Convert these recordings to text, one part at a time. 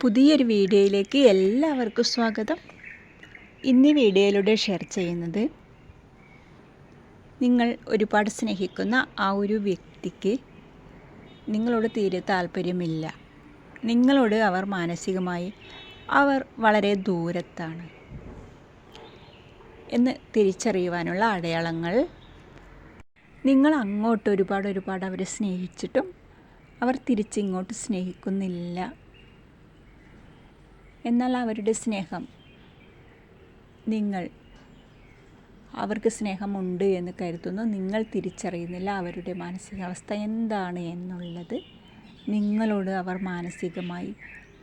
പുതിയൊരു വീഡിയോയിലേക്ക് എല്ലാവർക്കും സ്വാഗതം. ഇന്ന് വീഡിയോയിലൂടെ ഷെയർ ചെയ്യുന്നത് നിങ്ങൾ ഒരുപാട് സ്നേഹിക്കുന്ന ആ ഒരു വ്യക്തിക്ക് നിങ്ങളോട് തീരെ താല്പര്യമില്ല. നിങ്ങളോട് അവർ മാനസികമായി അവർ വളരെ ദൂരത്താണ്. എന്ന് തിരിച്ചറിയുവാനുള്ള അടയാളങ്ങൾ നിങ്ങൾ അങ്ങോട്ട് ഒരുപാട് ഒരുപാട് അവരെ സ്നേഹിച്ചിട്ടും അവർ തിരിച്ചിങ്ങോട്ട് സ്നേഹിക്കുന്നില്ല. എന്നാൽ അവരുടെ സ്നേഹം. നിങ്ങൾ. അവർക്ക് സ്നേഹമുണ്ട് എന്ന് കരുതുന്നു. നിങ്ങൾ തിരിച്ചറിയുന്നില്ല അവരുടെ മാനസികാവസ്ഥ എന്താണ് എന്നുള്ളത്. നിങ്ങളോട് അവർ മാനസികമായി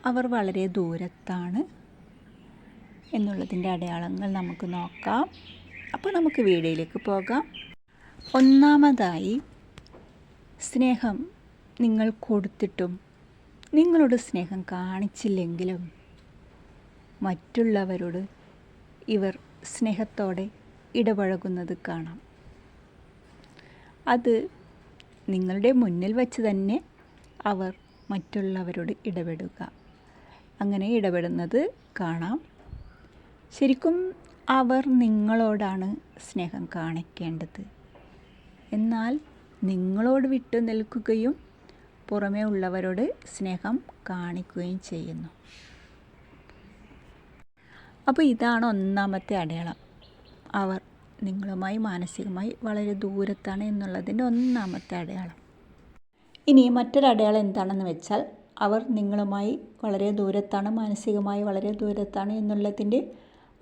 അവർ വളരെ ദൂരത്താണ് എന്നുള്ളതിന്റെ അടയാളങ്ങൾ നമുക്ക് നോക്കാം. അപ്പോൾ നമുക്ക് വീഡിയോയിലേക്ക് പോകാം. ഒന്നാമതായി സ്നേഹം നിങ്ങൾ കൊടുത്തിട്ടും നിങ്ങളോട് സ്നേഹം കാണിച്ചില്ലെങ്കിലും മറ്റുള്ളവരോട് ഇവർ സ്നേഹത്തോടെ ഇടപഴകുന്നത് കാണാം. അത് നിങ്ങളുടെ മുന്നിൽ വച്ച് തന്നെ അവർ മറ്റുള്ളവരോട് ഇടപെടുക. അങ്ങനെ ഇടപെടുന്നത് കാണാം. ശരിക്കും അവർ നിങ്ങളോടാണ് സ്നേഹം കാണിക്കേണ്ടത്. എന്നാൽ നിങ്ങളോട് വിട്ടു നിൽക്കുകയും പുറമേ ഉള്ളവരോട് സ്നേഹം കാണിക്കുകയും ചെയ്യുന്നു. അപ്പോൾ ഇതാണ് ഒന്നാമത്തെ അടയാളം. അവർ നിങ്ങളുമായി മാനസികമായി വളരെ ദൂരത്താണ് എന്നുള്ളതിന്റെ ഒന്നാമത്തെ അടയാളം. ഇനി മറ്റൊരു അടയാളം എന്താണെന്ന് വെച്ചാൽ അവർ നിങ്ങളുമായി വളരെ ദൂരത്താണ് മാനസികമായി വളരെ ദൂരത്താണ് എന്നുള്ളതിന്റെ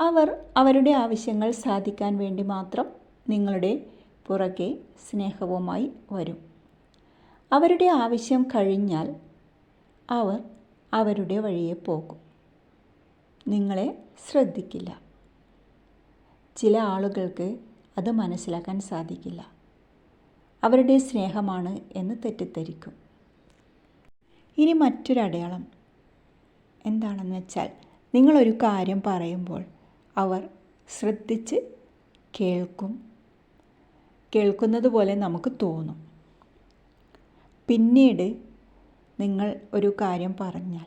അവർ അവരുടെ ആവശ്യങ്ങൾ സാധിക്കാൻ വേണ്ടി മാത്രം നിങ്ങളുടെ പുറകെ സ്നേഹവുമായി വരും. അവരുടെ ആവശ്യം കഴിഞ്ഞാൽ അവർ അവരുടെ വഴിയെ പോകും. നിങ്ങളെ ശ്രദ്ധിക്കില്ല. ചില ആളുകൾക്ക് അത് മനസ്സിലാക്കാൻ സാധിക്കില്ല. അവരുടെ സ്നേഹമാണ് എന്ന് തെറ്റിദ്ധരിക്കും. ഇനി മറ്റൊരടയാളം. എന്താണെന്ന് വെച്ചാൽ നിങ്ങളൊരു കാര്യം പറയുമ്പോൾ അവർ ശ്രദ്ധിച്ച് കേൾക്കും. കേൾക്കുന്നത് പോലെ നമുക്ക് തോന്നും. പിന്നീട് നിങ്ങൾ ഒരു കാര്യം പറഞ്ഞാൽ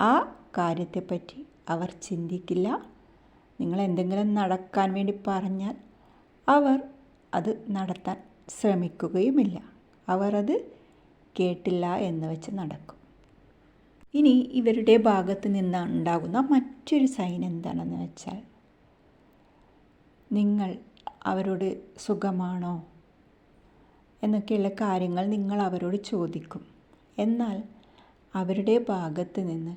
ആ കാര്യത്തെപ്പറ്റി അവർ ചിന്തിക്കില്ല. നിങ്ങൾ എന്തെങ്കിലും നടക്കാൻ വേണ്ടി പറഞ്ഞാൽ അവർ അത് നടത്താൻ ശ്രമിക്കുകയുമില്ല. അവർ അത് കേട്ടില്ല എന്ന് വെച്ച് നടക്കും. ഇനി ഇവരുടെ ഭാഗത്ത് നിന്ന് ഉണ്ടാകുന്ന മറ്റൊരു സൈൻ എന്താണെന്ന് വെച്ചാൽ നിങ്ങൾ അവരോട് സുഖമാണോ എന്നൊക്കെയുള്ള കാര്യങ്ങൾ നിങ്ങൾ അവരോട് ചോദിക്കും. എന്നാൽ അവരുടെ ഭാഗത്ത് നിന്ന്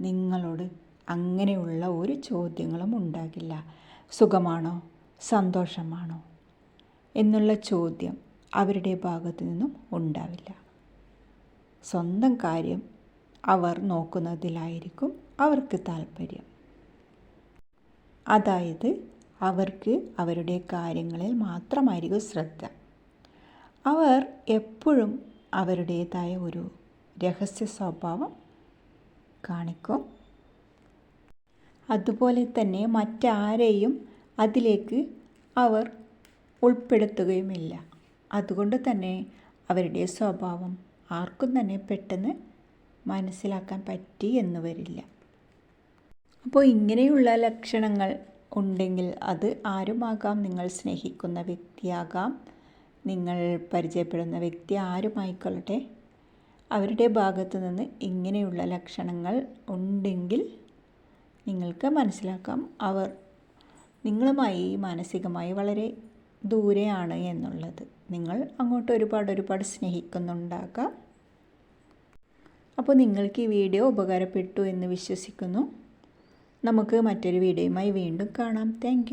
നിങ്ങളോട് അങ്ങനെയുള്ള ഒരു ചോദ്യങ്ങളും ഉണ്ടാകില്ല. സുഖമാണോ? സന്തോഷമാണോ? എന്നുള്ള ചോദ്യം അവരുടെ ഭാഗത്തു നിന്നും ഉണ്ടാവില്ല. സ്വന്തം കാര്യം അവർ നോക്കുന്നതിലായിരിക്കും അവർക്ക് താല്പര്യം അതായത് അവർക്ക് അവരുടെ കാര്യങ്ങളിൽ മാത്രമായിരിക്കും ശ്രദ്ധ. അവർ എപ്പോഴും അവരുടേതായ ഒരു രഹസ്യ സ്വഭാവം കാണിക്കും. അതുപോലെ തന്നെ മറ്റാരെയും അതിലേക്ക് അവർ ഉൾപ്പെടുത്തുകയുമില്ല. അതുകൊണ്ട് തന്നെ അവരുടെ സ്വഭാവം ആർക്കും തന്നെ പെട്ടെന്ന് മനസ്സിലാക്കാൻ പറ്റി എന്ന് വരില്ല. അപ്പോൾ ഇങ്ങനെയുള്ള ലക്ഷണങ്ങൾ ഉണ്ടെങ്കിൽ അത് ആരുമാകാം? നിങ്ങൾ സ്നേഹിക്കുന്ന വ്യക്തിയാകാം. നിങ്ങൾ പരിചയപ്പെടുന്ന വ്യക്തി ആരുമായിക്കൊള്ളട്ടെ? അവരുടെ ഭാഗത്തു നിന്ന് ഇങ്ങനെയുള്ള ലക്ഷണങ്ങൾ ഉണ്ടെങ്കിൽ നിങ്ങൾക്ക് മനസ്സിലാക്കാം. അവർ നിങ്ങളുമായി മാനസികമായി വളരെ ദൂരെയാണ് എന്നുള്ളത്. നിങ്ങൾ അങ്ങോട്ട് ഒരുപാട് ഒരുപാട് സ്നേഹിക്കുന്നുണ്ടാകാം. അപ്പോൾ നിങ്ങൾക്ക് ഈ വീഡിയോ ഉപകാരപ്പെട്ടു എന്ന് വിശ്വസിക്കുന്നു. നമുക്ക് മറ്റൊരു വീഡിയോയുമായി വീണ്ടും കാണാം. താങ്ക്